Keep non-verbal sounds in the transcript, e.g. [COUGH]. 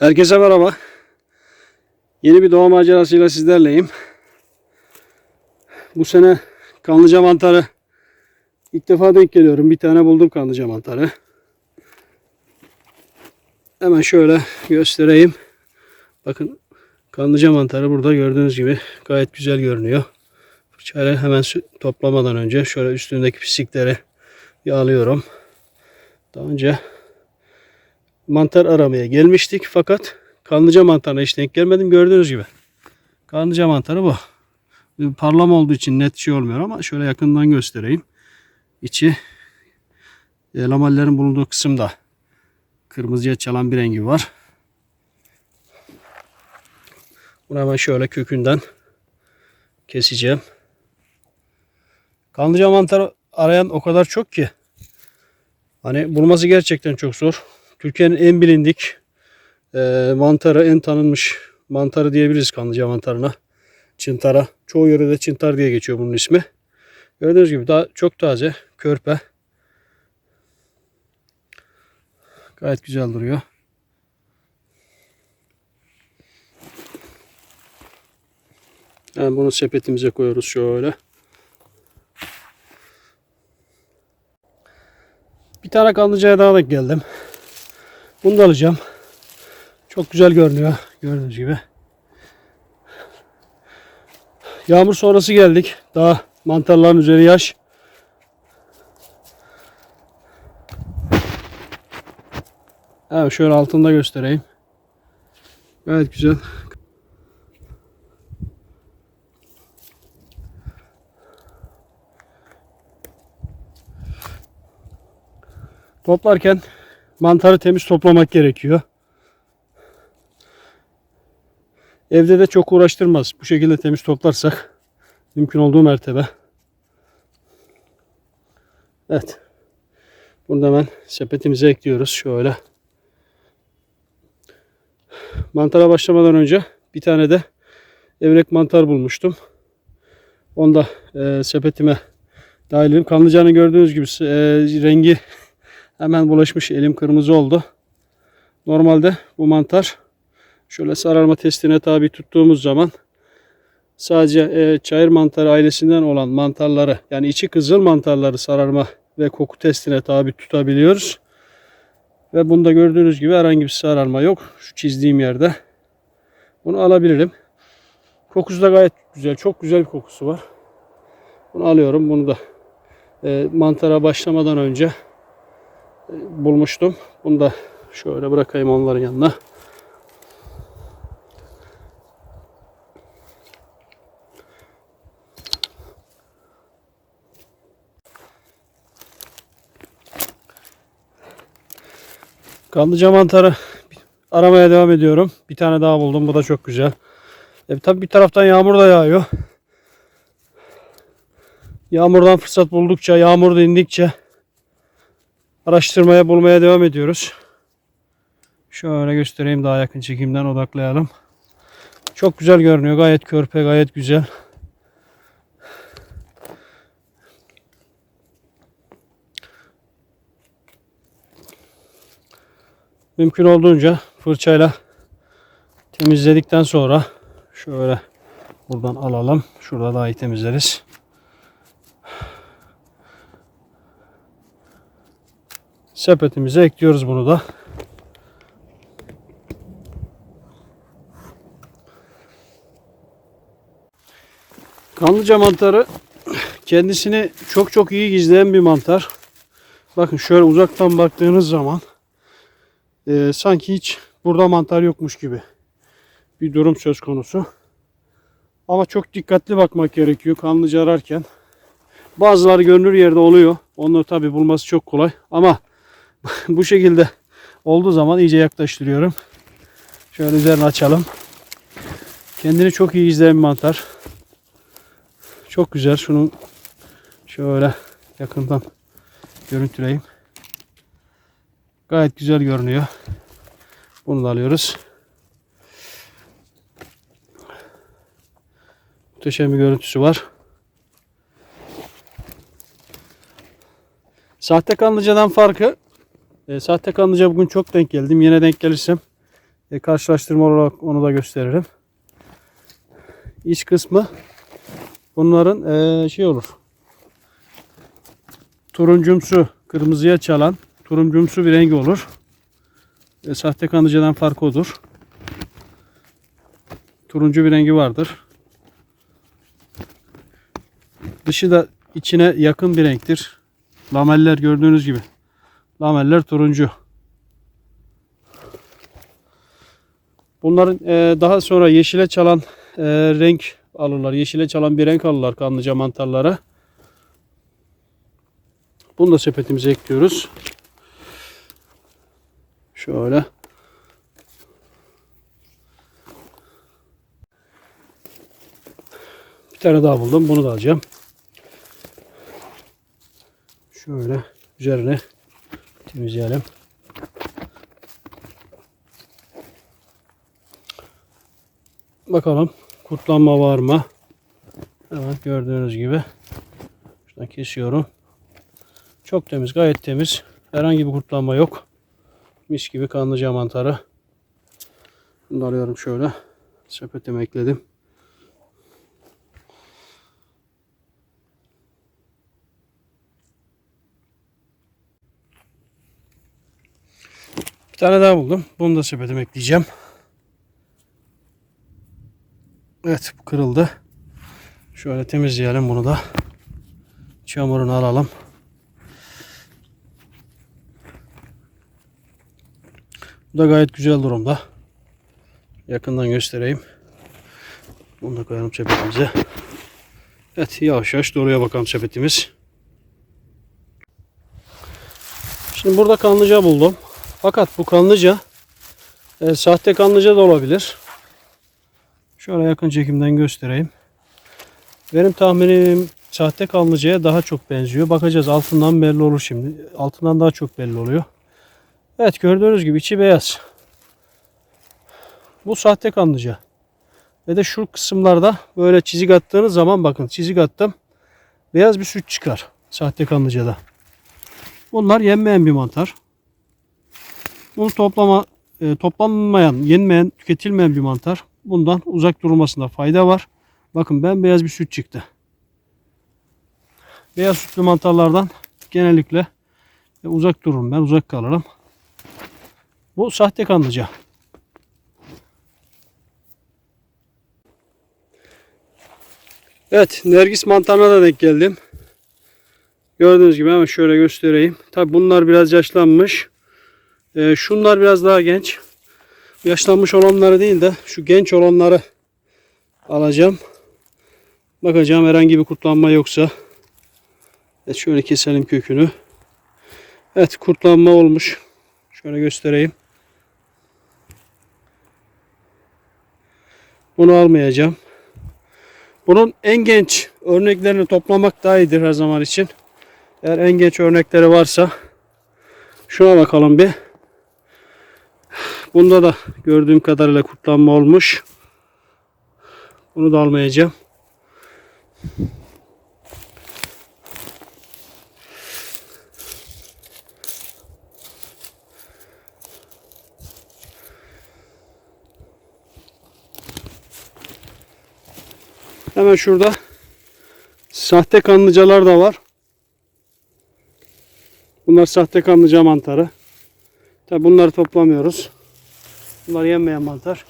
Herkese merhaba. Yeni bir doğa macerasıyla sizlerleyim. Bu sene kanlıca mantarı ilk defa denk geliyorum. Bir tane buldum kanlıca mantarı. Hemen şöyle göstereyim. Bakın kanlıca mantarı burada gördüğünüz gibi gayet güzel görünüyor. Fırçayla hemen toplamadan önce şöyle üstündeki pislikleri yağlıyorum. Daha önce mantar aramaya gelmiştik fakat kanlıca mantarına hiç denk gelmedim gördüğünüz gibi. Kanlıca mantarı bu. Bir Parlama olduğu için net şey olmuyor ama şöyle yakından göstereyim. İçi e, lamallerin bulunduğu kısımda kırmızıya çalan bir rengi var. Bunu hemen şöyle kökünden keseceğim. Kanlıca mantarı arayan o kadar çok ki hani bulması gerçekten çok zor. Türkiye'nin en bilindik e, mantarı, en tanınmış mantarı diyebiliriz kanlıca mantarına. Çıntara. Çoğu yörede çıntar diye geçiyor bunun ismi. Gördüğünüz gibi daha çok taze, körpe. Gayet güzel duruyor. Yani bunu sepetimize koyuyoruz şöyle. Bir tane kanlıcaya daha da geldim. Bunu da alacağım. Çok güzel görünüyor. Gördüğünüz gibi. Yağmur sonrası geldik. Daha mantarların üzeri yaş. Evet şöyle altında göstereyim. Gayet güzel. Toplarken mantarı temiz toplamak gerekiyor. Evde de çok uğraştırmaz. Bu şekilde temiz toplarsak mümkün olduğu mertebe. Evet. Bunu hemen sepetimize ekliyoruz. Şöyle. Mantara başlamadan önce bir tane de evrek mantar bulmuştum. Onu da e, sepetime dahil edeyim. Kanlıcanın gördüğünüz gibi e, rengi hemen bulaşmış. Elim kırmızı oldu. Normalde bu mantar şöyle sararma testine tabi tuttuğumuz zaman sadece e, çayır mantarı ailesinden olan mantarları yani içi kızıl mantarları sararma ve koku testine tabi tutabiliyoruz. Ve bunda gördüğünüz gibi herhangi bir sararma yok. Şu çizdiğim yerde. Bunu alabilirim. Kokusu da gayet güzel. Çok güzel bir kokusu var. Bunu alıyorum. Bunu da e, mantara başlamadan önce bulmuştum. Bunu da şöyle bırakayım onların yanına. Kanlıca mantarı aramaya devam ediyorum. Bir tane daha buldum. Bu da çok güzel. E, tabii bir taraftan yağmur da yağıyor. Yağmurdan fırsat buldukça, yağmur da indikçe araştırmaya, bulmaya devam ediyoruz. Şöyle göstereyim daha yakın çekimden odaklayalım. Çok güzel görünüyor. Gayet körpe, gayet güzel. Mümkün olduğunca fırçayla temizledikten sonra şöyle buradan alalım. Şurada daha iyi temizleriz. Sepetimize ekliyoruz bunu da. Kanlıca mantarı kendisini çok çok iyi gizleyen bir mantar. Bakın şöyle uzaktan baktığınız zaman e, sanki hiç burada mantar yokmuş gibi bir durum söz konusu. Ama çok dikkatli bakmak gerekiyor kanlıca ararken. Bazıları görünür yerde oluyor. Onları tabi bulması çok kolay. Ama [LAUGHS] bu şekilde olduğu zaman iyice yaklaştırıyorum. Şöyle üzerine açalım. Kendini çok iyi izleyen bir mantar. Çok güzel. Şunu şöyle yakından görüntüleyeyim. Gayet güzel görünüyor. Bunu da alıyoruz. Muhteşem bir görüntüsü var. Sahte kanlıcadan farkı e, sahte kanlıca bugün çok denk geldim. Yine denk gelirsem E, karşılaştırma olarak onu da gösteririm. İç kısmı bunların e, şey olur. Turuncumsu, kırmızıya çalan turuncumsu bir rengi olur. E, sahte kanlıcadan farkı odur. Turuncu bir rengi vardır. Dışı da içine yakın bir renktir. Lameller gördüğünüz gibi. Lameller turuncu. Bunların e, daha sonra yeşile çalan e, renk alırlar. Yeşile çalan bir renk alırlar kanlıca mantarlara. Bunu da sepetimize ekliyoruz. Şöyle. Bir tane daha buldum. Bunu da alacağım. Şöyle üzerine temizleyelim. Bakalım kurtlanma var mı? Evet gördüğünüz gibi. Şuradan kesiyorum. Çok temiz, gayet temiz. Herhangi bir kurtlanma yok. Mis gibi kanlıca mantarı. Bunu alıyorum şöyle. Sepetime ekledim. Tane daha buldum. Bunu da sepetime ekleyeceğim. Evet bu kırıldı. Şöyle temizleyelim bunu da. Çamurunu alalım. Bu da gayet güzel durumda. Yakından göstereyim. Bunu da koyalım sepetimize. Evet yavaş yavaş doğruya bakalım sepetimiz. Şimdi burada kanlıca buldum. Fakat bu kanlıca e, sahte kanlıca da olabilir. Şöyle yakın çekimden göstereyim. Benim tahminim sahte kanlıcaya daha çok benziyor. Bakacağız altından belli olur şimdi. Altından daha çok belli oluyor. Evet gördüğünüz gibi içi beyaz. Bu sahte kanlıca. Ve de şu kısımlarda böyle çizik attığınız zaman bakın çizik attım. Beyaz bir süt çıkar sahte kanlıcada. Bunlar yenmeyen bir mantar. Bunu toplama, e, toplanmayan, yenmeyen, tüketilmeyen bir mantar. Bundan uzak durulmasında fayda var. Bakın ben beyaz bir süt çıktı. Beyaz sütlü mantarlardan genellikle e, uzak dururum ben, uzak kalırım. Bu sahte kanlıca. Evet, nergis mantarına da denk geldim. Gördüğünüz gibi hemen şöyle göstereyim. Tabi bunlar biraz yaşlanmış. Ee, şunlar biraz daha genç. Yaşlanmış olanları değil de şu genç olanları alacağım. Bakacağım herhangi bir kurtlanma yoksa. Evet şöyle keselim kökünü. Evet kurtlanma olmuş. Şöyle göstereyim. Bunu almayacağım. Bunun en genç örneklerini toplamak daha iyidir her zaman için. Eğer en genç örnekleri varsa şuna bakalım bir. Bunda da gördüğüm kadarıyla kurtlanma olmuş. Bunu da almayacağım. Hemen şurada sahte kanlıcalar da var. Bunlar sahte kanlıca mantarı. Tabi bunları toplamıyoruz. Bunlar yenmeyen mantar.